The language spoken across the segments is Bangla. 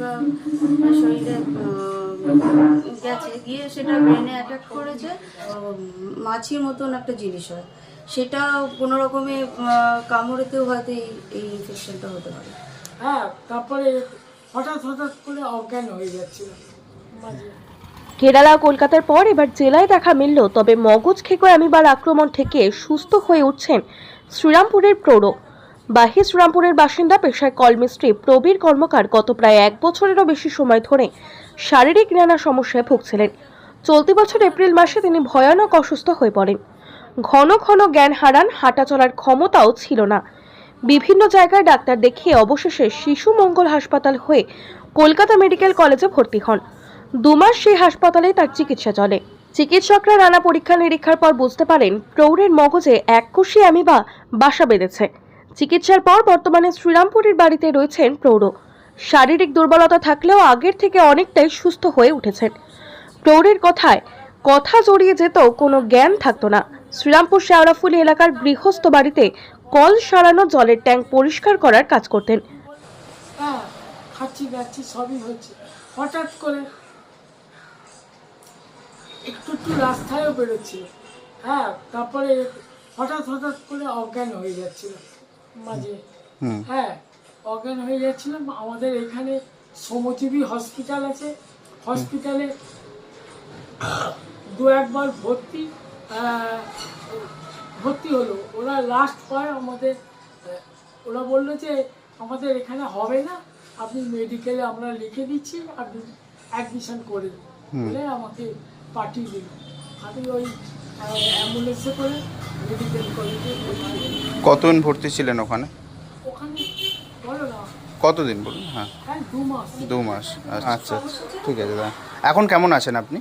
বা শরীরে গেছে। গিয়ে সেটা ব্রেনে অ্যাটাক করেছে মাছির মতন একটা জিনিস হয়। সেটা কোনো রকমে কামড়েতেও হয়তো এই এই ইনফেকশনটা হতে পারে। হ্যাঁ তারপরে হঠাৎ হঠাৎ করে অজ্ঞান হয়ে যাচ্ছিল। কেরালা কলকাতার পর এবার জেলায় দেখা মিলল তবে মগজ খেকো অ্যামিবার আক্রমণ থেকে সুস্থ হয়ে উঠছেন শ্রীরামপুরের প্রৌঢ়। বাহি শ্রীরামপুরের বাসিন্দা পেশায় কলমিস্ত্রি, প্রবীর কর্মকার গত প্রায় এক বছরেরও বেশি সময় ধরে শারীরিক নানা সমস্যায় ভুগছিলেন। চলতি বছর এপ্রিল মাসে তিনি ভয়ানক অসুস্থ হয়ে পড়েন। ঘন ঘন জ্ঞান হারান, হাঁটা চলার ক্ষমতাও ছিল না। বিভিন্ন জায়গায় ডাক্তার দেখিয়ে অবশেষে শিশু মঙ্গল হাসপাতাল হয়ে কলকাতা মেডিকেল কলেজে ভর্তি হন। দুমাস সেই হাসপাতালে তার চিকিৎসা চলে। চিকিৎসকরা নানা পরীক্ষা নিরীক্ষার পর বুঝতে পারেন, প্রৌঢ়ের মগজে এককোষী অ্যামিবা বাসা বেঁধেছে। চিকিৎসার পর বর্তমানে শ্রীরামপুরের বাড়িতে রয়েছেন প্রৌঢ়। শারীরিক দুর্বলতা থাকলেও আগের থেকে অনেকটাই সুস্থ হয়ে উঠেছেন। প্রৌঢ়ের কথায়, কথা জড়িয়ে যেত কোনো জ্ঞান থাকতো না। শ্রীরামপুর শেওড়াফুলি এলাকার গৃহস্থ বাড়িতে কল সারানো জলের ট্যাঙ্ক পরিষ্কার করার কাজ করতেন। একটু হ্যাঁ হঠাৎ করে অজ্ঞান হয়ে যাচ্ছিল। মাঝে। হ্যাঁ অজ্ঞান হয়ে যাচ্ছিলাম। আমাদের এখানে শ্রমজীবী হসপিটাল আছে। হসপিটালে দু একবার ভর্তি ভর্তি হলো। ওরা লাস্ট পর আমাদের ওরা বলল যে আমাদের এখানে হবে না। আপনি মেডিকেলে আমরা লিখে দিচ্ছি আপনি অ্যাডমিশন করে দিন। বলে আমাকে পাঠিয়ে দিল। আমি ওই অ্যাম্বুলেন্সে করে কতদিন ভর্তি ছিলেন ওখানে? ওখানে বলো না। কতদিন বলুন হ্যাঁ। হ্যাঁ দু মাস। আচ্ছা আচ্ছা ঠিক আছে দাদা। এখন কেমন আছেন আপনি?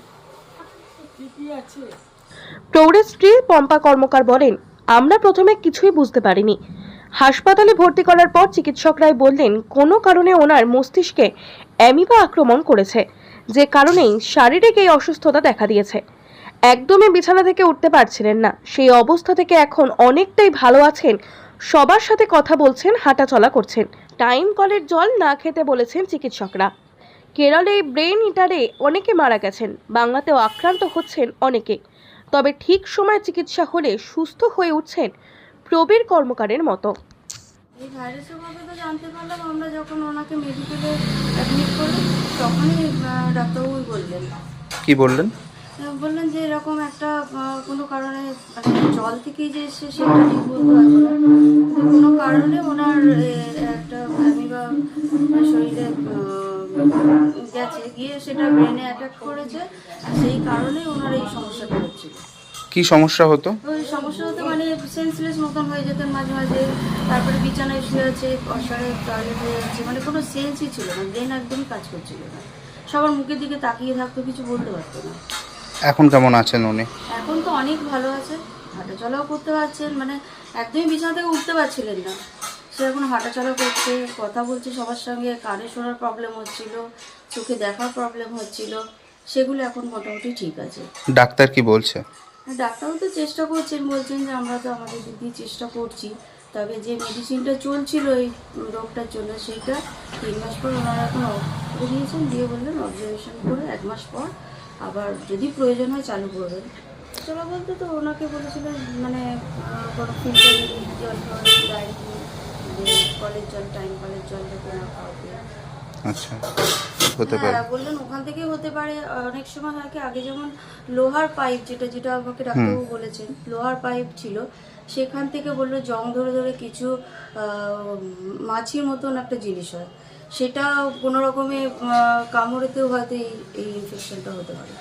প্রৌঢ়ের স্ত্রী পম্পা কর্মকার বলেন আমরা প্রথমে কিছুই বুঝতে পারিনি। হাসপাতালে ভর্তি করার পর চিকিৎসকরাই বললেন কোনো কারণে ওনার মস্তিষ্কে অ্যামিবা আক্রমণ করেছে যে কারণেই শারীরিক এই অসুস্থতা দেখা দিয়েছে। একদমই বিছানা থেকে উঠতে পারছিলেন না। সেই অবস্থা থেকে এখন অনেকটাই ভালো আছেন। সবার সাথে কথা বলছেন হাঁটা চলা করছেন। টাইম কলের জল না খেতে বলেছেন চিকিৎসকরা। কেরলে ব্রেন ইটারে অনেকে মারা গেছেন বাংলাতেও আক্রান্ত হচ্ছেন অনেকে। তবে ঠিক সময় চিকিৎসা হলে সুস্থ হয়ে উঠছেন প্রবীর কর্মকারের মতো। এই ভাইরাসের কথা তো জানতে পারলাম আমরা যখন ওনাকে মেডিকেলে অ্যাডমিট করি তখনই ডাক্তারবাবু বললেন। কি বললেন? বললেন যে এরকম একটা কোনো কারণে মানে জল থেকেই যে এসছে সেটা ঠিক বলতে পারব না। কোনো কারণে ওনার একটা অ্যামিবা শরীরে গেছে গিয়ে সেটা ব্রেনে অ্যাটাক করেছে সেই কারণে ওনার এই সমস্যাটা হচ্ছিল কি সমস্যা হতো? ওই সমস্যা হতে মানে সেন্সলেস মতন হয়ে যেতেন মাঝে মাঝে তারপরে বিছানায় শুয়ে আছে অসারে টয়লেট হয়ে যাচ্ছে মানে কোনো সেন্সই ছিল না ব্রেন একদমই কাজ করছিল না। সবার মুখের দিকে তাকিয়ে থাকতো কিছু বলতে পারতো না। এখন কেমন আছেন উনি? এখন তো অনেক ভালো আছে হাঁটাচলাও করতে পারছেন মানে একদমই বিছানা থেকে উঠতে পারছিলেন না। সে এখন হাঁটাচলা করছে কথা বলছে সবার সঙ্গে কানে শোনার প্রবলেম হচ্ছিল চোখে দেখার প্রবলেম হচ্ছিল সেগুলো এখন মোটামুটি ঠিক আছে। ডাক্তার কি বলছে? ডাক্তারও তো চেষ্টা করছেন বলছেন যে আমরা তো আমাদের দিক দিয়ে চেষ্টা করছি তবে যে মেডিসিনটা চলছিল এই রোগটার জন্য সেইটা তিন মাস পর ওনারা এখন দিয়েছেন দিয়ে বললেন অবজারভেশন করে এক মাস পর আবার যদি প্রয়োজন হয় চালু করবেন। চলা বলতে তো ওনাকে বলেছিলেন মানে কোনো ফিল্টার জল ডাইরেক্ট কলের জল টাইম কলের জল যাতে না খাওয়াতে। আচ্ছা হতে পারে। হ্যাঁ বললেন ওখান থেকে হতে পারে। অনেক সময় হয় কি আগে যেমন লোহার পাইপ যেটা যেটা আমাকে ডাক্তারবাবু বলেছেন লোহার পাইপ ছিল সেখান থেকে বলল জং ধরে ধরে কিছু আহ, মাছির মতন একটা জিনিস হয়। সেটা কোনো রকমে কামড়েতেও হয়তো এই ইনফেকশনটা হতে পারে।